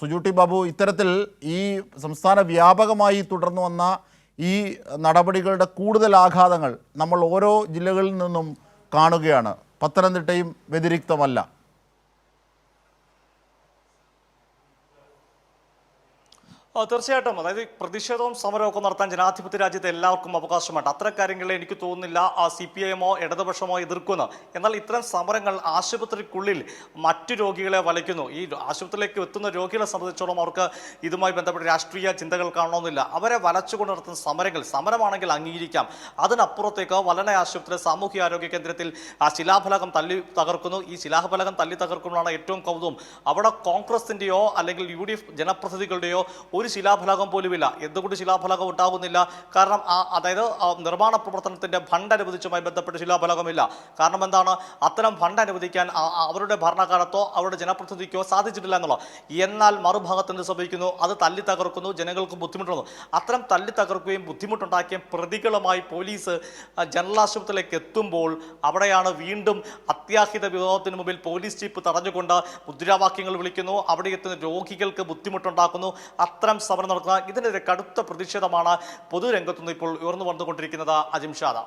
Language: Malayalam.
സുജൂട്ടി ബാബു ഇത്തരത്തിൽ ഈ സംസ്ഥാന വ്യാപകമായി തുടർന്നു വന്ന ഈ നടപടികളുടെ കൂടുതൽ ആഘാതങ്ങൾ നമ്മൾ ഓരോ ജില്ലകളിൽ നിന്നും കാണുകയാണ്. പത്തനംതിട്ടയും വ്യതിരിക്തമല്ല. തീർച്ചയായിട്ടും. അതായത് പ്രതിഷേധവും സമരവും ഒക്കെ നടത്താൻ ജനാധിപത്യ രാജ്യത്ത് എല്ലാവർക്കും അവകാശമുണ്ട്. അത്ര കാര്യങ്ങളെ എനിക്ക് തോന്നുന്നില്ല ആ സി പി ഐ എമ്മോ ഇടതുപക്ഷമോ എതിർക്കുന്നു. എന്നാൽ ഇത്തരം സമരങ്ങൾ ആശുപത്രിക്കുള്ളിൽ മറ്റു രോഗികളെ വലയ്ക്കുന്നു. ഈ ആശുപത്രിയിലേക്ക് എത്തുന്ന രോഗികളെ സംബന്ധിച്ചോളം അവർക്ക് ഇതുമായി ബന്ധപ്പെട്ട രാഷ്ട്രീയ ചിന്തകൾ കാണണമെന്നില്ല. അവരെ വലച്ചുകൊണ്ട് നടത്തുന്ന സമരങ്ങൾ സമരമാണെങ്കിൽ അംഗീകരിക്കാം. അതിനപ്പുറത്തേക്ക് വലന ആശുപത്രി സാമൂഹ്യ ആരോഗ്യ കേന്ദ്രത്തിൽ ആ ശിലാഫലകം തല്ലി തകർക്കുന്നു. ഈ ശിലാഫലകം തല്ലി തകർക്കുമ്പോഴാണ് ഏറ്റവും കൗതുകം. അവിടെ കോൺഗ്രസിന്റെയോ അല്ലെങ്കിൽ യു ഡി എഫ് ജനപ്രതിനിധികളുടെയോ ഒരു ശിലാഫലകം പോലുമില്ല. എന്തുകൊണ്ട് ശിലാഫലകം ഉണ്ടാകുന്നില്ല? കാരണം ആ അതായത് നിർമ്മാണ പ്രവർത്തനത്തിന്റെ ഫണ്ട് അനുവദിച്ചുമായി ബന്ധപ്പെട്ട് ശിലാഫലകമില്ല. കാരണം എന്താണ്? അത്തരം ഫണ്ട് അനുവദിക്കാൻ അവരുടെ ഭരണകാലത്തോ അവരുടെ ജനപ്രതിനിധിക്കോ സാധിച്ചിട്ടില്ല എന്നുള്ളത് എന്നാൽ മറുഭാഗത്ത് എന്ത് സംഭവിക്കുന്നു അത് തല്ലി തകർക്കുന്നു ജനങ്ങൾക്ക് ബുദ്ധിമുട്ടുന്നു അത്തരം തല്ലി തകർക്കുകയും ബുദ്ധിമുട്ടുണ്ടാക്കിയ പ്രതികളുമായി പോലീസ് ജനറൽ ആശുപത്രിയിലേക്ക് എത്തുമ്പോൾ അവിടെയാണ് വീണ്ടും അത്യാഹിത വിഭാഗത്തിന് മുമ്പിൽ പോലീസ് ചീഫ് തടഞ്ഞുകൊണ്ട് മുദ്രാവാക്യങ്ങൾ വിളിക്കുന്നു. അവിടെ എത്തുന്ന രോഗികൾക്ക് ബുദ്ധിമുട്ടുണ്ടാക്കുന്നു. അത്തരം സമരം നടത്തുക ഇതിനെതിരെ കടുത്ത പ്രതിഷേധമാണ് പൊതുരംഗത്തുനിന്ന് ഇപ്പോൾ ഉയർന്നു വന്നുകൊണ്ടിരിക്കുന്നത് അജിംഷാദ